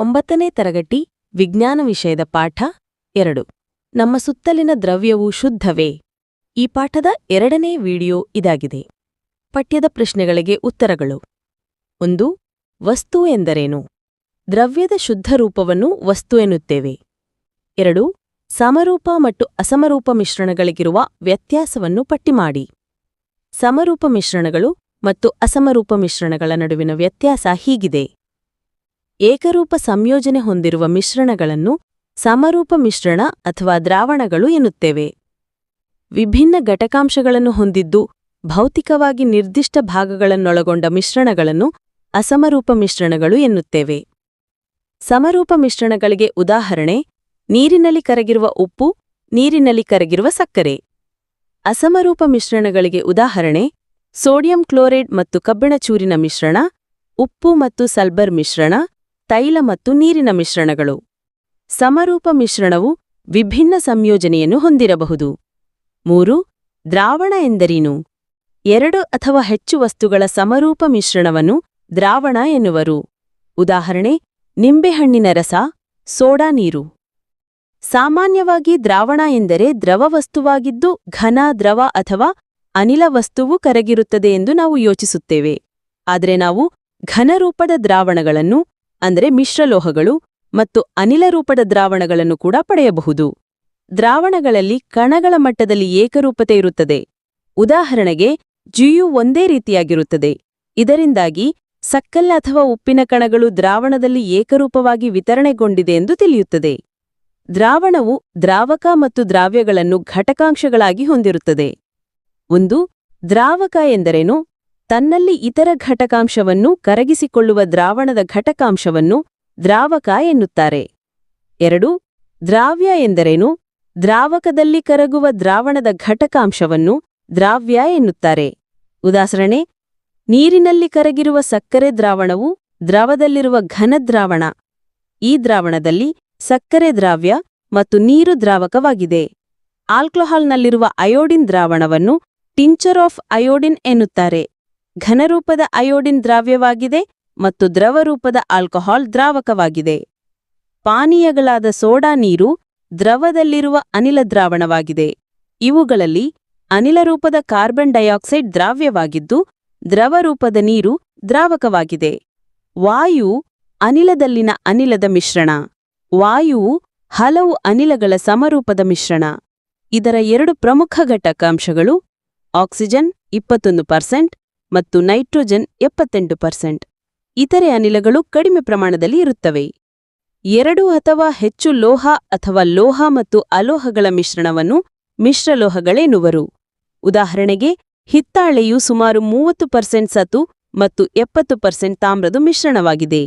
ಒಂಬತ್ತನೇ ತರಗತಿ ವಿಜ್ಞಾನ ವಿಷಯದ ಪಾಠ ಎರಡು. ನಮ್ಮ ಸುತ್ತಲಿನ ದ್ರವ್ಯವು ಶುದ್ಧವೇ? ಈ ಪಾಠದ ಎರಡನೇ ವಿಡಿಯೋ ಇದಾಗಿದೆ. ಪಠ್ಯದ ಪ್ರಶ್ನೆಗಳಿಗೆ ಉತ್ತರಗಳು. ಒಂದು, ವಸ್ತು ಎಂದರೇನು? ದ್ರವ್ಯದ ಶುದ್ಧ ರೂಪವನ್ನು ವಸ್ತು ಎನ್ನುತ್ತೇವೆ. ಎರಡು, ಸಮರೂಪ ಮತ್ತು ಅಸಮರೂಪ ಮಿಶ್ರಣಗಳಿಗಿರುವ ವ್ಯತ್ಯಾಸವನ್ನು ಪಟ್ಟಿ ಮಾಡಿ. ಸಮರೂಪ ಮಿಶ್ರಣಗಳು ಮತ್ತು ಅಸಮರೂಪ ಮಿಶ್ರಣಗಳ ನಡುವಿನ ವ್ಯತ್ಯಾಸ ಹೀಗಿದೆ. ಏಕರೂಪ ಸಂಯೋಜನೆ ಹೊಂದಿರುವ ಮಿಶ್ರಣಗಳನ್ನು ಸಮರೂಪ ಮಿಶ್ರಣ ಅಥವಾ ದ್ರಾವಣಗಳು ಎನ್ನುತ್ತೇವೆ. ವಿಭಿನ್ನ ಘಟಕಾಂಶಗಳನ್ನು ಹೊಂದಿದ್ದು ಭೌತಿಕವಾಗಿ ನಿರ್ದಿಷ್ಟ ಭಾಗಗಳನ್ನೊಳಗೊಂಡ ಮಿಶ್ರಣಗಳನ್ನು ಅಸಮರೂಪ ಮಿಶ್ರಣಗಳು ಎನ್ನುತ್ತೇವೆ. ಸಮರೂಪ ಮಿಶ್ರಣಗಳಿಗೆ ಉದಾಹರಣೆ, ನೀರಿನಲ್ಲಿ ಕರಗಿರುವ ಉಪ್ಪು, ನೀರಿನಲ್ಲಿ ಕರಗಿರುವ ಸಕ್ಕರೆ. ಅಸಮರೂಪ ಮಿಶ್ರಣಗಳಿಗೆ ಉದಾಹರಣೆ, ಸೋಡಿಯಂ ಕ್ಲೋರೈಡ್ ಮತ್ತು ಕಬ್ಬಿಣ ಚೂರಿನ ಮಿಶ್ರಣ, ಉಪ್ಪು ಮತ್ತು ಸಲ್ಬರ್ ಮಿಶ್ರಣ ತೈಲ ಮತ್ತು ನೀರಿನ ಮಿಶ್ರಣಗಳು. ಸಮರೂಪ ಮಿಶ್ರಣವು ವಿಭಿನ್ನ ಸಂಯೋಜನೆಯನ್ನು ಹೊಂದಿರಬಹುದು. ಮೂರು, ದ್ರಾವಣ ಎಂದರೇನು? ಎರಡು ಅಥವಾ ಹೆಚ್ಚು ವಸ್ತುಗಳ ಸಮರೂಪ ಮಿಶ್ರಣವನ್ನು ದ್ರಾವಣ ಎನ್ನುವರು. ಉದಾಹರಣೆ, ನಿಂಬೆಹಣ್ಣಿನ ರಸ, ಸೋಡಾ ನೀರು. ಸಾಮಾನ್ಯವಾಗಿ ದ್ರಾವಣ ಎಂದರೆ ದ್ರವ ವಸ್ತುವಾಗಿದ್ದು ಘನ, ದ್ರವ ಅಥವಾ ಅನಿಲ ವಸ್ತುವು ಕರಗಿರುತ್ತದೆ ಎಂದು ನಾವು ಯೋಚಿಸುತ್ತೇವೆ. ಆದರೆ ನಾವು ಘನರೂಪದ ದ್ರಾವಣಗಳನ್ನು ಅಂದರೆ ಮಿಶ್ರಲೋಹಗಳು ಮತ್ತು ಅನಿಲ ರೂಪದ ದ್ರಾವಣಗಳನ್ನು ಕೂಡ ಪಡೆಯಬಹುದು. ದ್ರಾವಣಗಳಲ್ಲಿ ಕಣಗಳ ಮಟ್ಟದಲ್ಲಿ ಏಕರೂಪತೆ ಇರುತ್ತದೆ. ಉದಾಹರಣೆಗೆ, ಜಿಯು ಒಂದೇ ರೀತಿಯಾಗಿರುತ್ತದೆ. ಇದರಿಂದಾಗಿ ಸಕ್ಕಲ್ ಅಥವಾ ಉಪ್ಪಿನ ಕಣಗಳು ದ್ರಾವಣದಲ್ಲಿ ಏಕರೂಪವಾಗಿ ವಿತರಣೆಗೊಂಡಿದೆ ಎಂದು ತಿಳಿಯುತ್ತದೆ. ದ್ರಾವಣವು ದ್ರಾವಕ ಮತ್ತು ದ್ರಾವ್ಯಗಳನ್ನು ಘಟಕಾಂಶಗಳಾಗಿ ಹೊಂದಿರುತ್ತದೆ. ಒಂದು, ದ್ರಾವಕ ಎಂದರೇನು? ತನ್ನಲ್ಲಿ ಇತರ ಘಟಕಾಂಶವನ್ನು ಕರಗಿಸಿಕೊಳ್ಳುವ ದ್ರಾವಣದ ಘಟಕಾಂಶವನ್ನು ದ್ರಾವಕ ಎನ್ನುತ್ತಾರೆ. ಎರಡು, ದ್ರಾವ್ಯ ಎಂದರೇನು? ದ್ರಾವಕದಲ್ಲಿ ಕರಗುವ ದ್ರಾವಣದ ಘಟಕಾಂಶವನ್ನು ದ್ರಾವ್ಯ ಎನ್ನುತ್ತಾರೆ. ಉದಾಹರಣೆ, ನೀರಿನಲ್ಲಿ ಕರಗಿರುವ ಸಕ್ಕರೆ ದ್ರಾವಣವು ದ್ರವದಲ್ಲಿರುವ ಘನ ದ್ರಾವಣ. ಈ ದ್ರಾವಣದಲ್ಲಿ ಸಕ್ಕರೆ ದ್ರಾವ್ಯ ಮತ್ತು ನೀರು ದ್ರಾವಕವಾಗಿದೆ. ಆಲ್ಕೋಹಾಲ್ನಲ್ಲಿರುವ ಅಯೋಡಿನ್ ದ್ರಾವಣವನ್ನು ಟಿಂಚರ್ ಆಫ್ ಅಯೋಡಿನ್ ಎನ್ನುತ್ತಾರೆ. ಘನರೂಪದ ಅಯೋಡಿನ್ ದ್ರಾವ್ಯವಾಗಿದೆ ಮತ್ತು ದ್ರವರೂಪದ ಆಲ್ಕೋಹಾಲ್ ದ್ರಾವಕವಾಗಿದೆ. ಪಾನೀಯಗಳಾದ ಸೋಡಾ ನೀರು ದ್ರವದಲ್ಲಿರುವ ಅನಿಲ ದ್ರಾವಣವಾಗಿದೆ. ಇವುಗಳಲ್ಲಿ ಅನಿಲ ರೂಪದ ಕಾರ್ಬನ್ ಡೈಆಕ್ಸೈಡ್ ದ್ರಾವ್ಯವಾಗಿದ್ದು, ದ್ರವರೂಪದ ನೀರು ದ್ರಾವಕವಾಗಿದೆ. ವಾಯು ಅನಿಲದಲ್ಲಿನ ಅನಿಲದ ಮಿಶ್ರಣ. ವಾಯುವು ಹಲವು ಅನಿಲಗಳ ಸಮರೂಪದ ಮಿಶ್ರಣ. ಇದರ ಎರಡು ಪ್ರಮುಖ ಘಟಕಾಂಶಗಳು ಆಕ್ಸಿಜನ್ ಇಪ್ಪತ್ತೊಂದು ಪರ್ಸೆಂಟ್ ಮತ್ತು ನೈಟ್ರೋಜನ್ ಎಪ್ಪತ್ತೆಂಟು ಪರ್ಸೆಂಟ್. ಇತರೆ ಅನಿಲಗಳು ಕಡಿಮೆ ಪ್ರಮಾಣದಲ್ಲಿ ಇರುತ್ತವೆ. ಎರಡು ಅಥವಾ ಹೆಚ್ಚು ಲೋಹ ಅಥವಾ ಲೋಹ ಮತ್ತು ಅಲೋಹಗಳ ಮಿಶ್ರಣವನ್ನು ಮಿಶ್ರಲೋಹಗಳೇನುವರು ಉದಾಹರಣೆಗೆ, ಹಿತ್ತಾಳೆಯು ಸುಮಾರು ಮೂವತ್ತು ಪರ್ಸೆಂಟ್ ಸತು ಮತ್ತು ಎಪ್ಪತ್ತು ಪರ್ಸೆಂಟ್ ತಾಮ್ರದ ಮಿಶ್ರಣವಾಗಿದೆ.